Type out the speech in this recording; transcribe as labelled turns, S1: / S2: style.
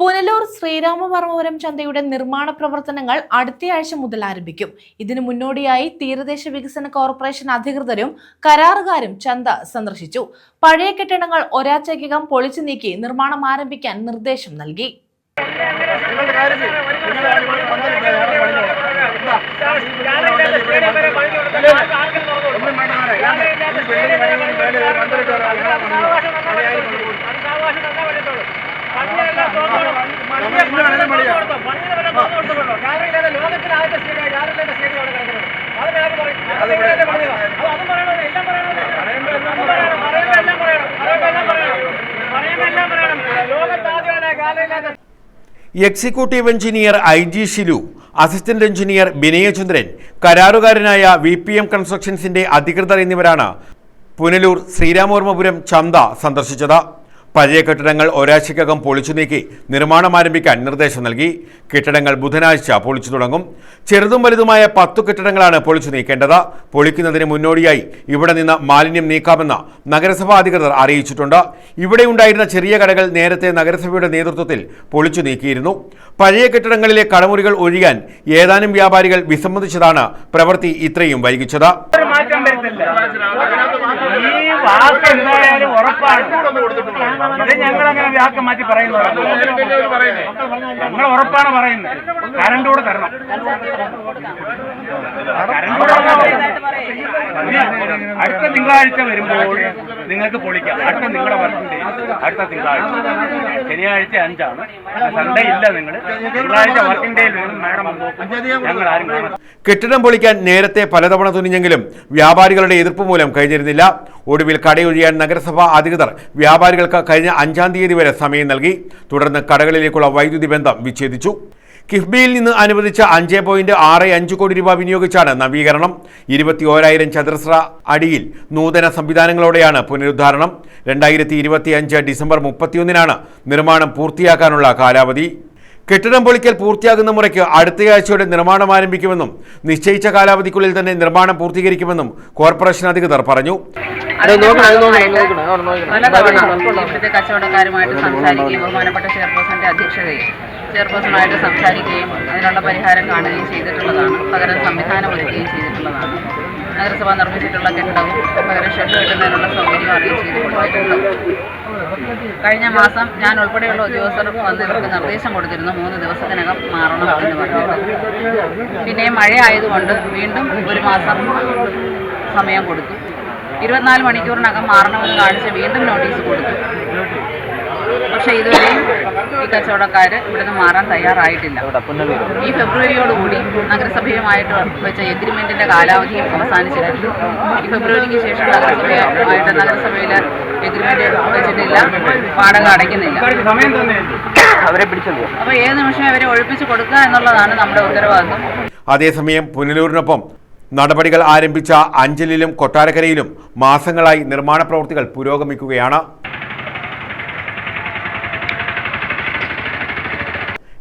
S1: പുനലൂർ ശ്രീരാമവർമ്മപുരം ചന്തയുടെ നിർമ്മാണ പ്രവർത്തനങ്ങൾ അടുത്തയാഴ്ച മുതൽ ആരംഭിക്കും. ഇതിനു മുന്നോടിയായി തീരദേശ വികസന കോർപ്പറേഷൻ അധികൃതരും കരാറുകാരും ചന്ത സന്ദർശിച്ചു. പഴയ കെട്ടിടങ്ങൾ ഒരാഴ്ചയ്ക്കകം പൊളിച്ചു നീക്കി നിർമ്മാണം ആരംഭിക്കാൻ നിർദ്ദേശം നൽകി.
S2: Executive engineer I G Shilu assistant engineer Vinayachandran കരാറുകാരനായ V P M കൺസ്ട്രക്ഷൻസിന്റെ അധികൃതർ എന്നിവരാണ് പുനലൂർ ശ്രീരാമവർമ്മപുരം ചന്ത സന്ദർശിച്ചത്. പഴയ കെട്ടിടങ്ങൾ ഒരാഴ്ചയ്ക്കകം പൊളിച്ചു നീക്കി നിർമ്മാണം ആരംഭിക്കാൻ നിർദ്ദേശം നൽകി. കെട്ടിടങ്ങൾ ബുധനാഴ്ച പൊളിച്ചു തുടങ്ങും. ചെറുതും വലുതുമായ പത്തു കെട്ടിടങ്ങളാണ് പൊളിച്ചു നീക്കേണ്ടത്. പൊളിക്കുന്നതിന് മുന്നോടിയായി ഇവിടെ നിന്ന് മാലിന്യം നീക്കാമെന്ന് നഗരസഭാ അധികൃതർ അറിയിച്ചിട്ടുണ്ട്. ഇവിടെ ഉണ്ടായിരുന്ന ചെറിയ കടകൾ നേരത്തെ നഗരസഭയുടെ നേതൃത്വത്തിൽ പൊളിച്ചു നീക്കിയിരുന്നു. പഴയ കെട്ടിടങ്ങളിലെ കടമുറികൾ ഒഴിയാൻ ഏതാനും വ്യാപാരികൾ വിസമ്മതിച്ചതാണ് പ്രവൃത്തി ഇത്രയും വൈകിച്ചത്.
S3: ഈ വാക്ക് ഉറപ്പാണ്. ഇത് ഞങ്ങൾ അങ്ങനെ വാക്ക് മാറ്റി പറയുന്നു ഞങ്ങൾ ഉറപ്പാണ് പറയുന്നത്. കരണ്ട് കൂടെ തരണം. അടുത്ത തിങ്കളാഴ്ച വരുമ്പോൾ നിങ്ങൾക്ക് പൊളിക്കാം. അടുത്ത നിങ്ങളുടെ വർക്കിംഗ് ഡേ അടുത്ത തിങ്കളാഴ്ച. ശനിയാഴ്ച അഞ്ചാണ്. സൺഡേ ഇല്ല നിങ്ങൾ തിങ്കളാഴ്ച വർക്കിംഗ് ഡേയിൽ നിങ്ങൾ മാഡം ഞങ്ങൾ ആരും കാണാം
S2: കെട്ടിടം പൊളിക്കാൻ നേരത്തെ പലതവണ തുനിഞ്ഞെങ്കിലും വ്യാപാരികളുടെ എതിർപ്പ് മൂലം കഴിഞ്ഞിരുന്നില്ല. ഒടുവിൽ കടയൊഴിയാൻ നഗരസഭാ അധികൃതർ വ്യാപാരികൾക്ക് കഴിഞ്ഞ അഞ്ചാം തീയതി വരെ സമയം നൽകി. തുടർന്ന് കടകളിലേക്കുള്ള വൈദ്യുതി ബന്ധം വിച്ഛേദിച്ചു. കിഫ്ബിയിൽ നിന്ന് അനുവദിച്ച അഞ്ച് പോയിന്റ് ആറ് അഞ്ച് കോടി രൂപ വിനിയോഗിച്ചാണ് നവീകരണം. ഇരുപത്തി ഓരായിരം ചതുരശ്ര അടിയിൽ നൂതന സംവിധാനങ്ങളോടെയാണ് പുനരുദ്ധാരണം. രണ്ടായിരത്തി ഇരുപത്തി അഞ്ച് ഡിസംബർ മുപ്പത്തിയൊന്നിനാണ് നിർമ്മാണം പൂർത്തിയാക്കാനുള്ള കാലാവധി. കെട്ടിടം പൊളിക്കൽ പൂർത്തിയാകുന്ന മുറയ്ക്ക് അടുത്തയാഴ്ചയോടെ നിർമ്മാണം ആരംഭിക്കുമെന്നും നിശ്ചയിച്ച കാലാവധിക്കുള്ളിൽ തന്നെ നിർമ്മാണം പൂർത്തീകരിക്കുമെന്നും കോർപ്പറേഷൻ അധികൃതർ പറഞ്ഞു.
S4: ഇവിടുത്തെ കച്ചവടക്കാരുമായിട്ട് സംസാരിക്കുകയും ബഹുമാനപ്പെട്ട ചെയർപേഴ്സന്റെ അധ്യക്ഷതയിൽ ചെയർപേഴ്സണായിട്ട് സംസാരിക്കുകയും അതിനുള്ള പരിഹാരം കാണുകയും ചെയ്തിട്ടുള്ളതാണ്. പകരം സംവിധാനം ഒരുക്കുകയും ചെയ്തിട്ടുള്ളതാണ്. നഗരസഭ നിർമ്മിച്ചിട്ടുള്ള കെട്ടിടവും പകരം ഷെഡ് കെട്ടുന്നതിനുള്ള സൗകര്യം അറിയിച്ച് കഴിഞ്ഞ മാസം ഞാൻ ഉൾപ്പെടെയുള്ള ഉദ്യോഗസ്ഥർ വന്ന് ഇവർക്ക് നിർദ്ദേശം കൊടുത്തിരുന്നു. മൂന്ന് ദിവസത്തിനകം മാറണം എന്ന് പറഞ്ഞിട്ട്. പിന്നെ മഴ ആയതുകൊണ്ട് വീണ്ടും ഒരു മാസം സമയം കൊടുത്തു. ഇരുപത്തിനാല് മണിക്കൂറിനകം മാറണമെന്ന് കാണിച്ച് വീണ്ടും നോട്ടീസ് കൊടുത്തു. പക്ഷേ ഇതുവരെയും ഈ കച്ചവടക്കാർ ഇവിടുന്ന് മാറാൻ തയ്യാറായിട്ടില്ല. ഈ ഫെബ്രുവരിയോടുകൂടി നഗരസഭയുമായിട്ട് വെച്ച എഗ്രിമെന്റിന്റെ കാലാവധി അവസാനിച്ചിരുന്നു ഈ ഫെബ്രുവരിക്ക് ശേഷം നഗരസഭയുമായിട്ട് നഗരസഭയിൽ എഗ്രിമെന്റ് വെച്ചിട്ടില്ല. വാടക അടയ്ക്കുന്നില്ല.
S3: സമയം തന്നെ
S4: അപ്പോൾ ഏത് നിമിഷം അവരെ ഒഴിപ്പിച്ച് കൊടുക്കുക എന്നുള്ളതാണ് നമ്മുടെ ഉത്തരവാദിത്വം.
S2: അതേസമയം പുനലൂരിനൊപ്പം നടപടികൾ ആരംഭിച്ച അഞ്ചലിലും കൊട്ടാരക്കരയിലും മാസങ്ങളായി നിർമ്മാണ പ്രവൃത്തികൾ പുരോഗമിക്കുകയാണ്.